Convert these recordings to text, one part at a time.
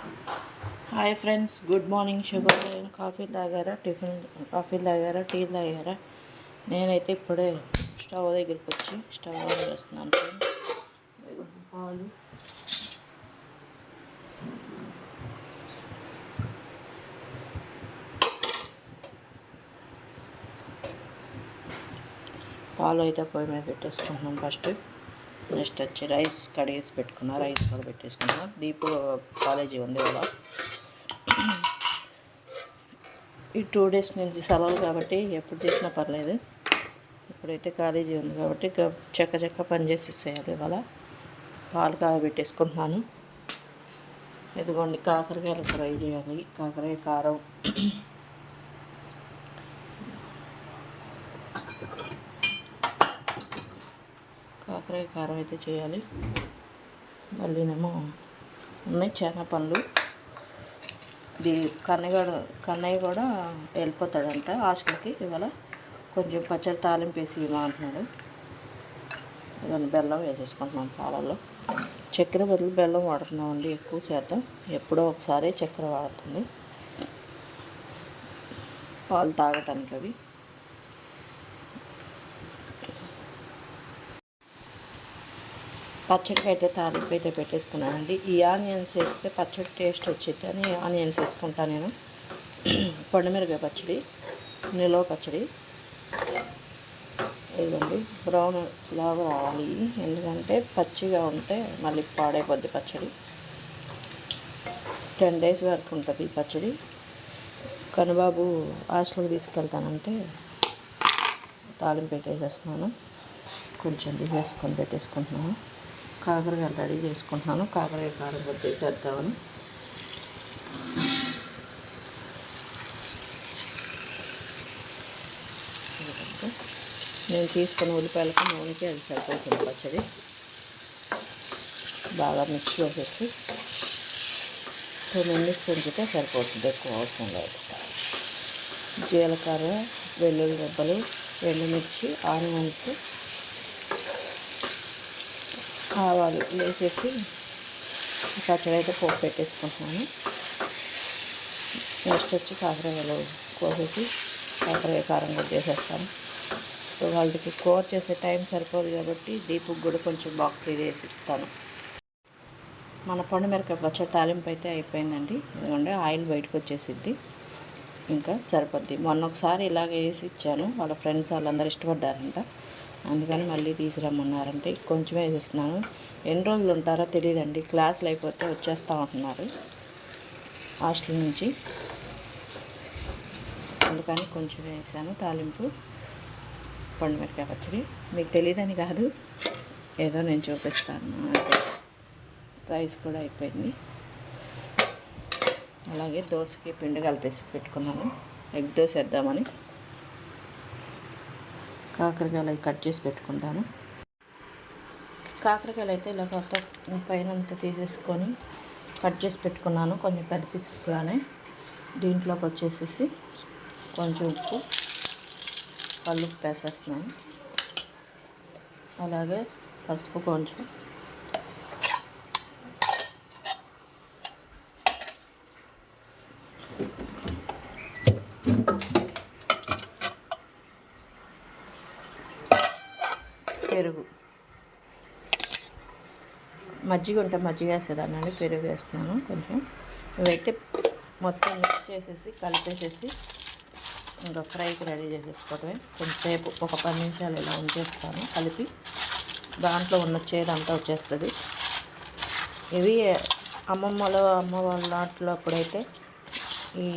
Hi friends good morning శుభోదయం. Coffee తాగారా? Tiffin coffee తాగారా? టీ తాగారా? నేనైతే ఇప్పుడే స్టవ్ దగ్గరికి వచ్చి స్టవ్ ఆన్ చేస్తున్నాను పాలు. పాలు అయితే పొయ్యి మీద పెట్టేసుకుంటున్నాం ఫస్ట్. నెక్స్ట్ వచ్చి రైస్ కడిగేసి పెట్టుకున్నా రైస్ కూడా పెట్టేసుకున్నా. దీపు కాలేజీ ఉంది కదా. ఈ టూ డేస్ నుంచి సెలవులు కాబట్టి ఎప్పుడు చేసినా పర్లేదు. ఇప్పుడైతే కాలేజీ ఉంది కాబట్టి చెక్క చెక్క పని చేసేసేయాలి ఇవాళ. పాలు కాగబెట్టేసుకుంటున్నాను. ఇదిగోండి కాకరకాయలు ఫ్రై చేయాలి. కాకరకాయ కారం. కాకరకాయ కారం అయితే చేయాలి. మళ్ళీనేమో ఉన్నాయి చాలా పనులు ఇది కన్నయ్య కన్నయ్య కూడా వెళ్ళిపోతాడంట హాస్టల్కి. ఇవాళ కొంచెం పచ్చడి తాలింపు వేసి ఇవ్వమంటున్నాడు ఇవన్నీ బెల్లం వేసేసుకుంటున్నాం పాలల్లో. చక్కెర బదులు బెల్లం వాడుతున్నామండి ఎక్కువ శాతం. ఎప్పుడో ఒకసారి చక్కెర వాడుతుంది. పాలు తాగటానికి అవి. పచ్చడికి అయితే తాలింపు అయితే పెట్టేసుకున్నానండి. ఈ ఆనియన్స్ వేస్తే పచ్చడి టేస్ట్ వచ్చింది అని ఆనియన్స్ వేసుకుంటాను నేను. పండుమిరపకాయ పచ్చడి నిలవ పచ్చడి. ఇదండి బ్రౌన్ లాగా రావాలి. ఎందుకంటే పచ్చిగా ఉంటే మళ్ళీ పాడైపోద్ది పచ్చడి. టెన్ డేస్ వరకు ఉంటుంది ఈ పచ్చడి. కనుబాబు హాస్టల్కి తీసుకెళ్తానంటే తాలింపు పెట్టేసేస్తున్నాను కొంచెం తీసేసుకొని పెట్టేసుకుంటున్నాను. కాకరకాయలు రెడీ చేసుకుంటున్నాను. కాకరకాయ కారం కొద్ది చేద్దామని. నేను తీసుకున్న ఉల్లిపాయలకు నూనెకి అది సరిపోతుంది పచ్చడి. బాగా మిక్స్ చేసేసి టూ మినిట్స్ ఉంచితే సరిపోతుంది ఎక్కువ అవసరం లేదు. జీలకర్ర వెల్లుల్లి రెబ్బలు ఎండుమిర్చి ఆనియన్స్ ఆవాలు వేసేసి పచ్చడి అయితే పోపు పెట్టేసుకుంటున్నాను. నెక్స్ట్ వచ్చి కాకరకాయలు కోసేసి కాకరకాయ కారం కూడా చేసేస్తాను. సో వాళ్ళకి కూర చేసే టైం సరిపోదు కాబట్టి దీపుకి కూడా కొంచెం బాక్స్ వేసి ఇస్తాను. మన పండు మిరకాయ పచ్చడి తాలింపు అయితే అయిపోయిందండి. ఎందుకంటే ఆయిల్ బయటకు వచ్చేసిద్ది. ఇంకా సరిపోద్ది. మొన్న ఒకసారి ఇలాగే వేసి ఇచ్చాను. వాళ్ళ ఫ్రెండ్స్ వాళ్ళందరూ ఇష్టపడ్డారంట. అందుకని మళ్ళీ తీసుకురమ్మన్నారంటే కొంచెం వేసేస్తున్నాను. ఎన్ని రోజులు ఉంటారో తెలియదండి క్లాసులు అయిపోతే వచ్చేస్తూ ఉంటున్నారు హాస్టల్ నుంచి. అందుకని కొంచెం వేసాను తాలింపు పండుమిరకాయ పచ్చడి. మీకు తెలియదని కాదు. ఏదో నేను చూపిస్తాను. రైస్ కూడా అయిపోయింది. అలాగే దోశకి పిండి కలిపేసి పెట్టుకున్నాను. ఎగ్ దోశ వేద్దామని. కాకరకాయలు కట్ చేసి పెట్టుకుంటాను. కాకరకాయలు అయితే ఇలా కొత్త పైన అంతా తీసేసుకొని కట్ చేసి పెట్టుకున్నాను కొంచెం పెద్ద పీసెస్లానే దీంట్లోకి వచ్చేసేసి కొంచెం ఉప్పు పళ్ళు వేసేస్తున్నాను. అలాగే పసుపు కొంచెం పెరుగు మజ్జిగ ఉంటే మజ్జిగ వేసేదాన్ని పెరుగు వేస్తున్నాను కొంచెం. ఇవైతే మొత్తం మిక్స్ చేసేసి కలిపేసేసి ఇంకా ఫ్రైకి రెడీ చేసేసుకోవటమే. కొంతసేపు ఒక పది నిమిషాలు ఇలా ఉంచేస్తాను కలిపి దాంట్లో ఉన్న చేదంతా వచ్చేస్తుంది. ఇవి అమ్మమ్మల అమ్మ వాళ్ళ నాట్లో అప్పుడైతే ఈ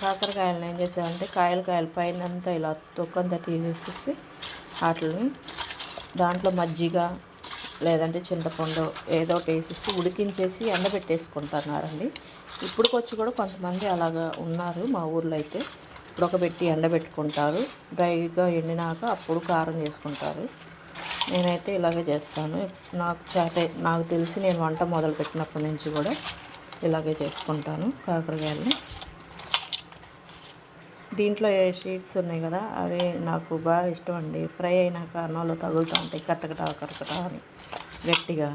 కాకరకాయలను ఏం చేసామంటే కాయలు కాయలు పైన అంతా ఇలా తొక్కంతా తీసేసేసి వాటిని దాంట్లో మజ్జిగ లేదంటే చింతపండు ఏదో ఒకటి వేసేసి ఉడికించేసి ఎండబెట్టేసుకుంటున్నారండి. ఇప్పుడుకొచ్చి కూడా కొంతమంది అలాగా ఉన్నారు మా ఊర్లో అయితే. ఉడకబెట్టి ఎండబెట్టుకుంటారు. డ్రైగా ఎండినాక అప్పుడు కారం చేసుకుంటారు. నేనైతే ఇలాగే చేస్తాను. నాకు చేత నాకు తెలిసి నేను వంట మొదలుపెట్టినప్పటి నుంచి కూడా ఇలాగే చేసుకుంటాను కాకరకాయలని. దీంట్లో ఏ షీట్స్ ఉన్నాయి కదా అవి నాకు బాగా ఇష్టం అండి. ఫ్రై అయినాక అన్నంలో తగులుతూ ఉంటాయి కట్టకట కట్టకట అని గట్టిగా.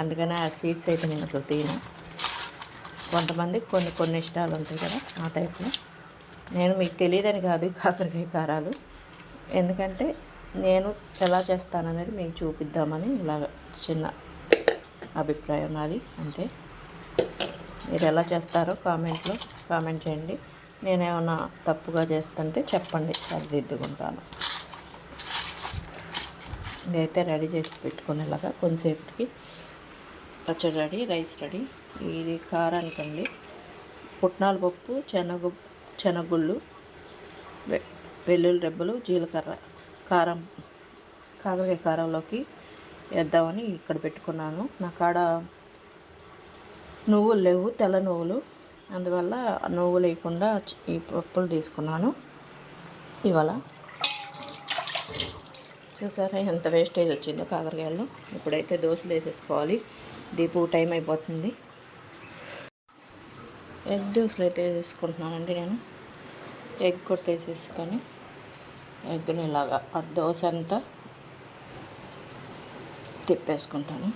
అందుకని ఆ సీడ్స్ అయితే నేను అసలు తీను కొంతమంది కొన్ని కొన్ని ఇష్టాలు ఉంటాయి కదా ఆ టైప్లో. నేను మీకు తెలియదని కాదు కాకరకాయ కారాలు. ఎందుకంటే నేను ఎలా చేస్తాననేది మీకు చూపిద్దామని ఇలాగ చిన్న అభిప్రాయం నాది. అంటే మీరు ఎలా చేస్తారో కామెంట్లో కామెంట్ చేయండి. నేనేమన్నా తప్పుగా చేస్తుంటే చెప్పండి సరిదిద్దుకుంటాను. ఇదైతే రెడీ చేసి పెట్టుకునేలాగా కొంతసేపటికి పచ్చడి రెడీ రైస్ రెడీ. ఇది కారానికండి. పుట్నాల పప్పు శనగ శనగుళ్ళు వెల్లుల్లి రెబ్బలు జీలకర్ర కారం కాకరకాయ కారంలోకి వేద్దామని ఇక్కడ పెట్టుకున్నాను. నా కాడ నువ్వులు లేవు తెల్ల నువ్వులు అందువల్ల నువ్వు లేకుండా ఈ పప్పులు తీసుకున్నాను. ఇవాళ చూసారా ఎంత వేస్టేజ్ వచ్చిందో కాకరకాయలు ఇప్పుడైతే దోశలు వేసేసుకోవాలి. దీపు టైం అయిపోతుంది. ఎగ్ దోశలు అయితే వేసేసుకుంటున్నానండి నేను. ఎగ్ కొట్టేసేసుకొని ఎగ్ని ఇలాగా ఆ దోశ అంతా తిప్పేసుకుంటాను.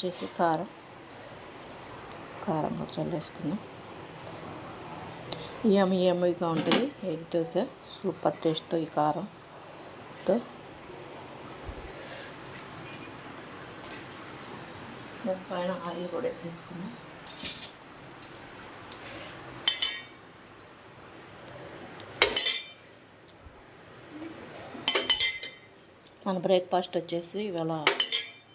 వచ్చేసి కారం. కారం కూడా చల్లేసుకుందాం యమ్ యమ్మీగా ఉంటుంది. ఎగ్ దోశ. సూపర్ టేస్ట్తో ఈ కారంతో. దాని పైన ఆయిల్ కూడా వేసేసుకున్నాం మన బ్రేక్ఫాస్ట్ వచ్చేసి ఇవాళ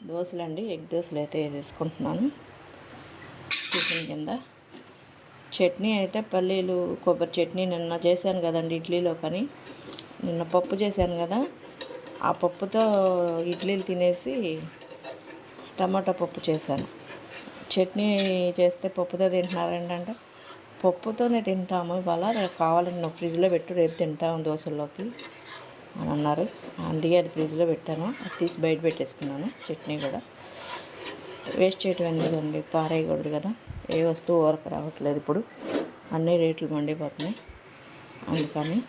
దోశలండి ఎగ్ దోశలు అయితే తీసుకుంటున్నాను టిఫిన్ కింద. చట్నీ అయితే పల్లీలు కొబ్బరి చట్నీ నిన్న చేశాను కదండి ఇడ్లీలో కానీ నిన్న పప్పు చేశాను కదా. ఆ పప్పుతో ఇడ్లీలు తినేసి టమాటా పప్పు చేశాను. చట్నీ చేస్తే పప్పుతో తింటున్నారు ఏంటంటే పప్పుతోనే తింటాము. ఇవాళ రేపు కావాలని నువ్వు ఫ్రిడ్జ్లో పెట్టు రేపు తింటాము దోశల్లోకి. అని అన్నారు. అందుకే అది ఫ్రిడ్జ్లో పెట్టాను. అది తీసి బయట పెట్టేసుకున్నాను. చట్నీ కూడా. వేస్ట్ చేయటం ఎందుకండి పారేయకూడదు కదా. ఏ వస్తువు ఊరకు రావట్లేదు ఇప్పుడు. అన్ని రేట్లు మండిపోతున్నాయి. అందుకని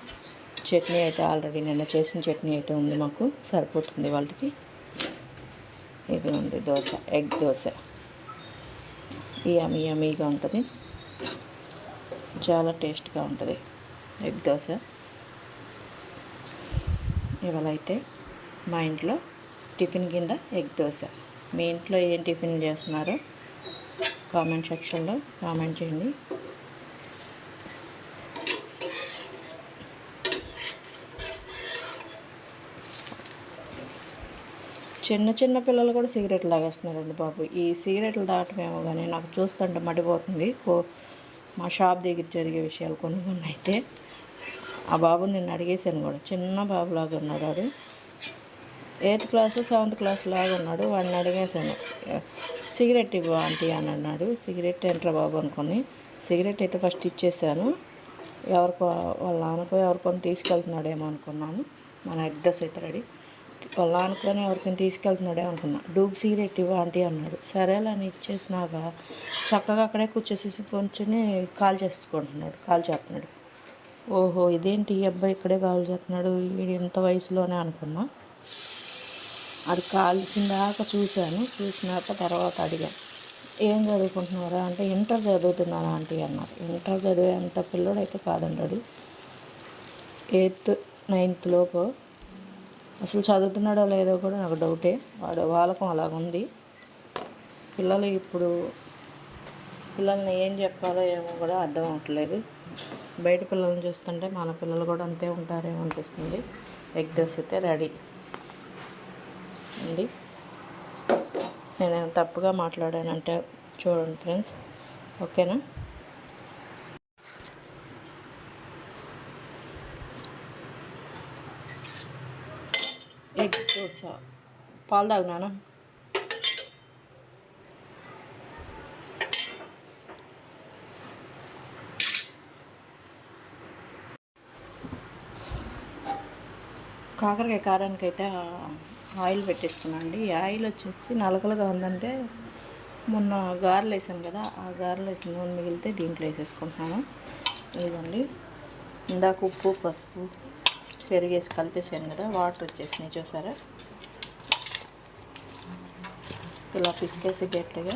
చట్నీ అయితే ఆల్రెడీ నిన్న చేసిన చట్నీ అయితే ఉంది మాకు. సరిపోతుంది వాళ్ళకి. ఇది ఉంది దోశ. ఎగ్ దోశ. యమీ యమీగా ఉంటుంది. చాలా టేస్ట్గా ఉంటుంది. ఎగ్ దోశ. ఇవాళ అయితే మా ఇంట్లో టిఫిన్ కింద ఎగ్ దోశ. మీ ఇంట్లో ఏం టిఫిన్ చేస్తున్నారో కామెంట్ సెక్షన్లో కామెంట్ చేయండి. చిన్న చిన్న పిల్లలు కూడా సిగరెట్లు తాగేస్తున్నారండి బాబు. ఈ సిగరెట్లు దాటమేమో కానీ నాకు చూస్తుంటే మడిపోతుంది. మా షాప్ దగ్గర జరిగే విషయాలు కొన్ని కొన్ని అయితే ఆ బాబుని నేను అడిగేశాను కూడా. చిన్న బాబులాగా ఉన్నాడు వాడు ఎయిత్ క్లాస్ సెవెంత్ క్లాస్ లాగా ఉన్నాడు. వాడిని అడిగేశాను. సిగరెట్ ఇవ్వు ఆంటీ అని అన్నాడు. సిగరెట్ ఏంట్రా బాబు అనుకొని సిగరెట్ అయితే ఫస్ట్ ఇచ్చేసాను. ఎవరికో వాళ్ళ నాన్నకో ఎవరికొని తీసుకెళ్తున్నాడేమో అనుకున్నాను. మన అడ్రస్ అయితే రెడీ. వాళ్ళ నాన్నకొని ఎవరికైనా తీసుకెళ్తున్నాడే అనుకున్నా. డూబ్ సిగరెట్ ఇవ్వు ఆంటీ అన్నాడు. సరేలే అని ఇచ్చేసినాక చక్కగా అక్కడే కూర్చేసి కొంచెం కాల్ చేసుకుంటున్నాడు. కాల్ చేస్తున్నాడు. ఓహో ఇదేంటి ఈ అబ్బాయి ఇక్కడే కాల్ చేస్తున్నాడు? వీడు ఇంత వయసులోనే అనుకున్నా. అది కాల్చిందాక చూశాను. చూసినాక తర్వాత అడిగాను ఏం చదువుకుంటున్నారా అంటే ఇంటర్ చదువుతున్నాను ఆంటీ అన్నారు. ఇంటర్ చదివే అంత పిల్లోడు అయితే కాదంటాడు ఎయిత్ నైన్త్ లోపు. అసలు చదువుతున్నాడో లేదో కూడా నాకు డౌటే. వాడు వాళ్ళకం అలాగుంది. పిల్లలు ఇప్పుడు పిల్లల్ని ఏం చెప్పాలో ఏమో కూడా అర్థం అవ్వట్లేదు బయట పిల్లల్ని చూస్తుంటే మన పిల్లలు కూడా అంతే ఉంటారేమో అనిపిస్తుంది. ఎగ్ దోశ అయితే రెడీ. అండి నేను తప్పుగా మాట్లాడానంటే చూడండి ఫ్రెండ్స్. ఓకేనా? ఎగ్ దోశ. పాలు తాగినానా? కాకరకాయ కారానికి అయితే ఆయిల్ పెట్టేసుకున్నాండి ఈ ఆయిల్ వచ్చేసి నలకలుగా ఉందంటే మొన్న గారెలు వేసాను కదా ఆ గారెలు వేసిన నూనె మిగిలితే దీంట్లో వేసేసుకుంటున్నాను. ఇదండి ఇందాక ఉప్పు పసుపు పెరిగేసి కలిపేసాను కదా వాటర్ వచ్చేసినాయి చూసారా? ఇలా పిసికేసి గట్టిగా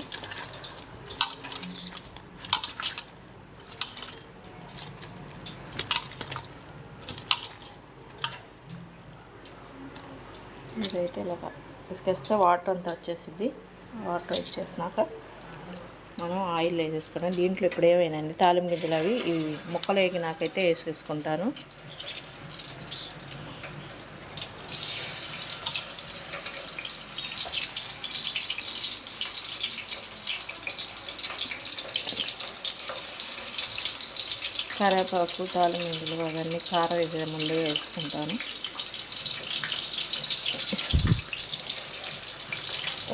ఇదైతే ఇలాగ ఇసుకేస్తే వాటర్ అంతా వచ్చేసింది వాటర్ వచ్చేసినాక మనం ఆయిల్ వేసేసుకున్నాం దీంట్లో ఇప్పుడు ఏమైనాయండి తాలిం గింజలు అవి ఇవి ముక్కలు వేగినాకైతే వేసేసుకుంటాను. కరేపాకు తాలిం గింజలు అవన్నీ కారం వేసే ముందు వేసుకుంటాను.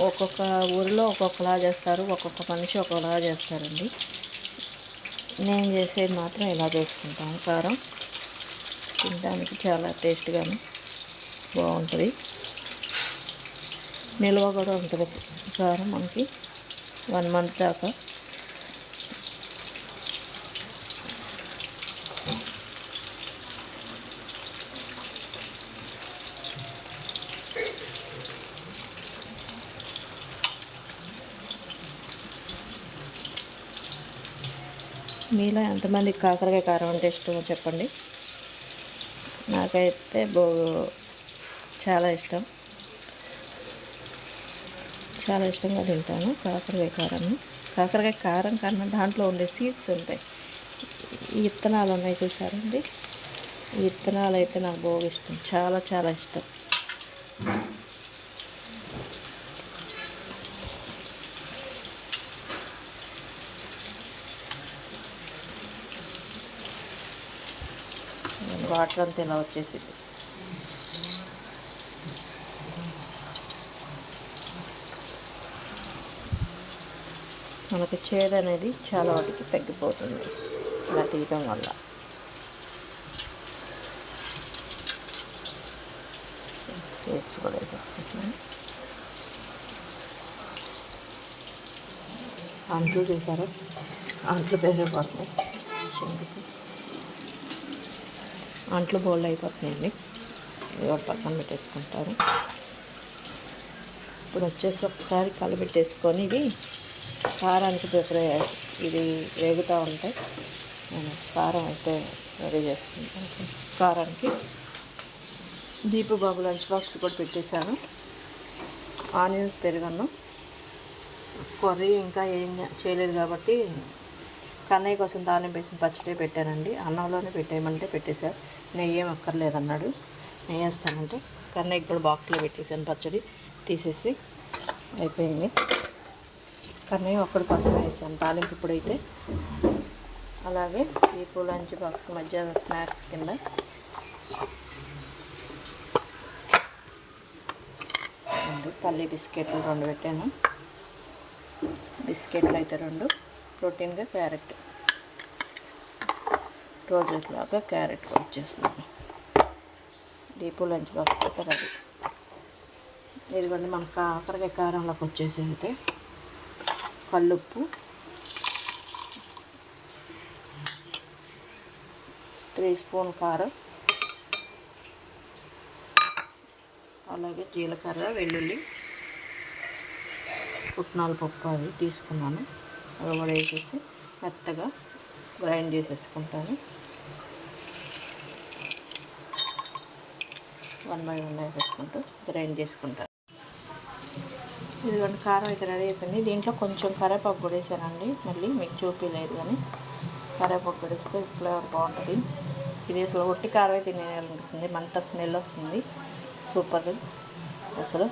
ఒక్కొక్క ఊరిలో ఒక్కొక్కలా చేస్తారు ఒక్కొక్క మనిషి ఒక్కొక్కలా చేస్తారండి. నేను చేసేది మాత్రం ఇలా చేసుకుంటాను. కారం తినడానికి చాలా టేస్ట్గాను బాగుంటుంది. నిల్వ కూడా ఉంటుంది. కారం మనకి వన్ మంత్ దాకా మీలో ఎంతమంది కాకరకాయ కారం అంటే ఇష్టమో చెప్పండి. నాకైతే బో చాలా ఇష్టం. చాలా ఇష్టంగా తింటాను కాకరకాయ కారాన్ని కాకరకాయ కారం కన్నా దాంట్లో ఉండే సీడ్స్ ఉంటాయి. ఈ విత్తనాలు ఉన్నాయి చూసారండి ఈ విత్తనాలు అయితే నాకు బాగా ఇష్టం. చాలా చాలా ఇష్టం. వాటర్ అంతా ఇలా వచ్చేసింది. మనకి చేదు అనేది చాలా వాటికి తగ్గిపోతుంది. ఇలా తీయటం వల్ల. సీడ్స్ కూడా వేసేసుకుంటున్నాను. అంట్లు చూసారా? అంట్లు పెరిగిపోతున్నాయి అంట్లు బోల్డ్ అయిపోతున్నాయండి. ఇది ఒక పక్కన పెట్టేసుకుంటారు. ఇప్పుడు వచ్చేసి ఒకసారి కలబెట్టేసుకొని ఇవి కారానికి ప్రిపేర్ ఇది వేగుతూ ఉంటాయి నేను కారం అయితే రెడీ చేసుకుంటాను. కారానికి దీపు బాబు లంచ్ బాక్స్ కూడా పెట్టేశాను ఆనియన్స్ పెరుగన్నం. కర్రీ ఇంకా ఏం చేయలేదు కాబట్టి కన్నయ్య కోసం తాలింపు వేసిన పచ్చడి పెట్టానండి. అన్నంలోనే పెట్టేయమంటే పెట్టేశారు. నెయ్యి ఏం అక్కర్లేదన్నాడు. నెయ్యి వేస్తానంటే కన్నయ్యకి కూడా బాక్స్లో పెట్టేశాను పచ్చడి. తీసేసి అయిపోయింది. కన్నయ్య ఒక్కడి పసుపు వేసాను. తాలింపు ఇప్పుడైతే అలాగే ఈ లంచ్ బాక్స్ మధ్య స్నాక్స్ కింద. పల్లి బిస్కెట్లు రెండు పెట్టాను. బిస్కెట్లు అయితే రెండు. ప్రోటీన్గా క్యారెట్. రోజులాగా క్యారెట్ కట్ వచ్చేస్తున్నాను డీపో లంచ్ బాక్స్ అయితే రెడీ. ఇదిగోండి మన కాకరకాయ కారంలోకి వచ్చేసి అయితే కల్లుప్పు. త్రీ స్పూన్ కారం. అలాగే జీలకర్ర వెల్లుల్లి పుట్నాల పప్పు అవి తీసుకున్నాను. కూడా వేసేసి మెత్తగా గ్రైండ్ చేసేసుకుంటాను. వన్ బై వన్ వేసేసుకుంటూ గ్రైండ్ చేసుకుంటాను. ఇదిగోండి కారం అయితే రెడీ అయిపోయింది. దీంట్లో కొంచెం కరేపాకు కూడా వేసానండి. మళ్ళీ మీకు చూపించలేదు కానీ కరేపాకు కూడా వేస్తే ఫ్లేవర్ బాగుంటుంది. ఇది అసలు ఒట్టి కారం అయితే తినేయాలనిపిస్తుంది. మంత స్మెల్ వస్తుంది. సూపర్ అసలు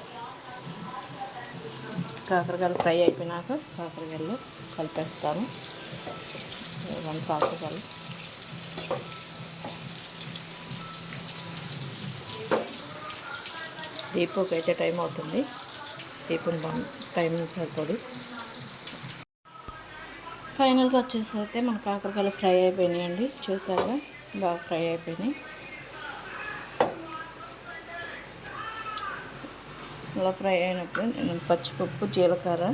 కాకరకాయలు ఫ్రై అయిపోయినాక కాకరకాయలు కలిపేస్తాను. వన్ కాకరకాయలు దీపుకి అయితే టైం అవుతుంది. దీపం టైం సరిపోదు. ఫైనల్గా వచ్చేసి అయితే మన కాకరకాయలు ఫ్రై అయిపోయినాయండి. చూసారా బాగా ఫ్రై అయిపోయినాయి. అలా ఫ్రై అయినప్పుడు నేను పచ్చిపప్పు జీలకర్ర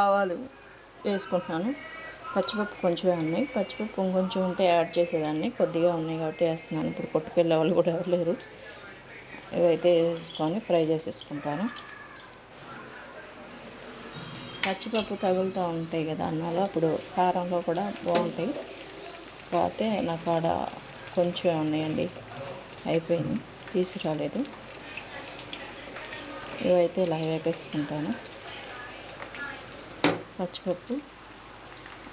ఆవాలు వేసుకుంటున్నాను. పచ్చిపప్పు కొంచెం ఉన్నాయి. పచ్చిపప్పు ఇంకొంచెం ఉంటే యాడ్ చేసేదాన్ని. కొద్దిగా ఉన్నాయి కాబట్టి వేస్తున్నాను. ఇప్పుడు కొట్టుకెళ్ళే వాళ్ళు కూడా ఎవరు లేరు. ఇవైతే వేసుకొని ఫ్రై చేసేసుకుంటాను. పచ్చిపప్పు తగులుతూ ఉంటాయి కదా అన్నాలో. అప్పుడు కారంలో కూడా బాగుంటాయి. కాకపోతే నా కాడ కొంచెం ఉన్నాయండి. అయిపోయింది. తీసుకురాలేదు. ఇవైతే ఇలా వేపేసుకుంటాను. పచ్చిపప్పు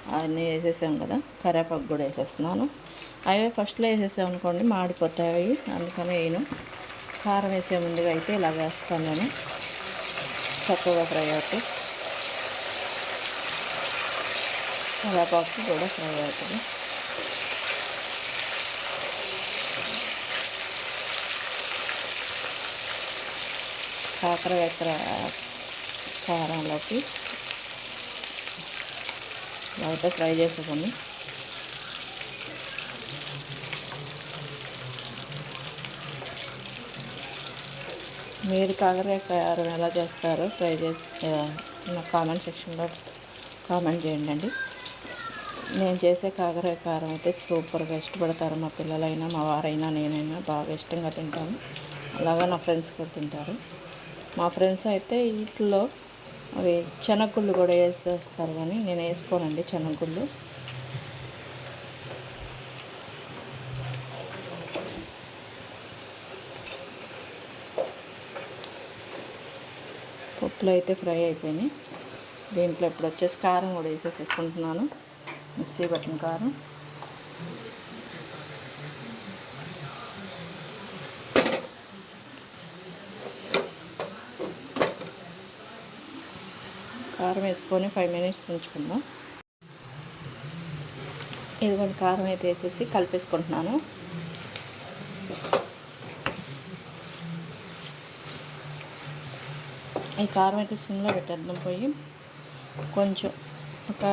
అవన్నీ వేసేసాం కదా కరేపాకు కూడా వేసేస్తున్నాను. అవే ఫస్ట్లో వేసేసాం అనుకోండి మాడిపోతాయి అవి అందుకని వేయను కారం వేసే ముందుగా అయితే ఇలా వేస్తాను నేను. చక్కగా ఫ్రై అవుతాయి. కరేపాకు కూడా ఫ్రై అవుతుంది. కాకర కారంలోకి బాగా ఫ్రై చేసుకోండి మీరు కాకరకాయ కారం ఎలా చేస్తారో ఫ్రై చేసి నా కామెంట్ సెక్షన్లో కామెంట్ చేయండి అండి. నేను చేసే కాకరకాయ కారం అయితే సూపర్గా ఇష్టపడతారు మా పిల్లలైనా మా వారైనా నేనైనా బాగా ఇష్టంగా తింటాను. అలాగా నా ఫ్రెండ్స్ కూడా తింటారు. మా ఫ్రెండ్స్ అయితే వీటిలో అవి శనగగుళ్ళు కూడా వేసేస్తారు కానీ నేను వేసుకోనండి శనగగుళ్ళు పప్పులు అయితే ఫ్రై అయిపోయినాయి. దీంట్లో ఇప్పుడు వచ్చేసి కారం కూడా వేసేసేసుకుంటున్నాను. మిక్సీ పట్టిన కారం. కారం వేసుకొని ఫైవ్ మినిట్స్ ఉంచుకుందాం. ఇదిగోండి కారం అయితే వేసేసి కలిపేసుకుంటున్నాను. ఈ కారం అయితే సిమ్లో పెట్టేద్దాం పోయి. కొంచెం ఒక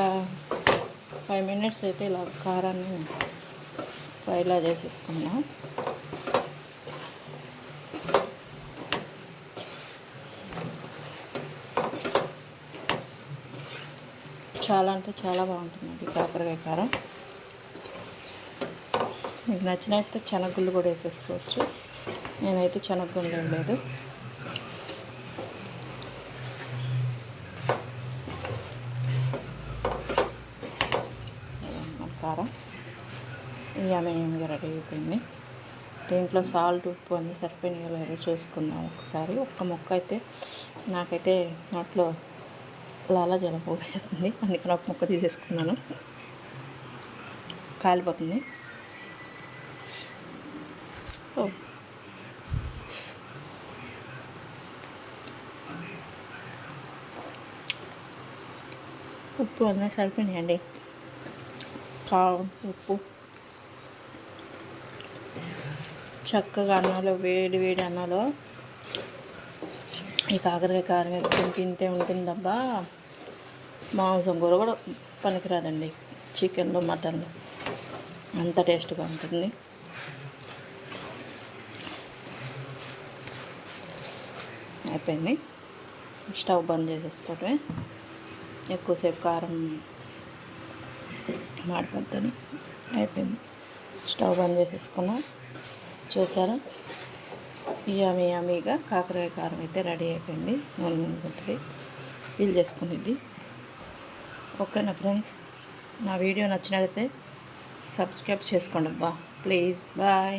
ఫైవ్ మినిట్స్ అయితే ఇలా కారాన్ని ఫ్రైలా చేసేసుకుందాం. చాలా అంటే చాలా బాగుంటుందండి కాకరకాయ కారం. మీకు నచ్చినట్టు శనగగుళ్ళు కూడా వేసేసుకోవచ్చు. నేనైతే శనగగుళ్ళు లేదు కారం. యమయంగా రెడీ అయిపోయింది. దీంట్లో సాల్ట్ ఉప్పు అన్నీ సరిపోయినాయో లేదో చూసుకుందాం ఒకసారి. ఒక్క మొక్క అయితే నాకైతే నోట్లో లాలా జలం పోసేస్తుంది అందుకని ఒక ముక్క తీసేసుకున్నాను. కాలిపోతుంది. ఉప్పు అన్నీ సరిపోయినాయండి. కారం ఉప్పు. చక్కగా అన్నంలో వేడి వేడి అన్నంలో. ఈ కాకరకాయ కారం వేసుకొని తింటే ఉంటుందబ్బా. మాంసం కూర కూడా పనికిరాదండి. చికెన్లో మటన్లో. అంత టేస్ట్గా ఉంటుంది. అయిపోయింది. స్టవ్ బంద్ చేసేసుకోవటమే. ఎక్కువసేపు కారం మాడిపోద్దని అయిపోయింది. స్టవ్ బంద్ చేసేసుకున్నాం. చూసారా? యమీ యమీగా కాకరకాయ కారం అయితే రెడీ అయిపోయింది. నూనె ఉంటుంది ఫీల్ చేసుకునేది. ఓకేనా ఫ్రెండ్స్ నా వీడియో నచ్చినట్లయితే సబ్స్క్రైబ్ చేసుకోండి అబ్బా. Please bye.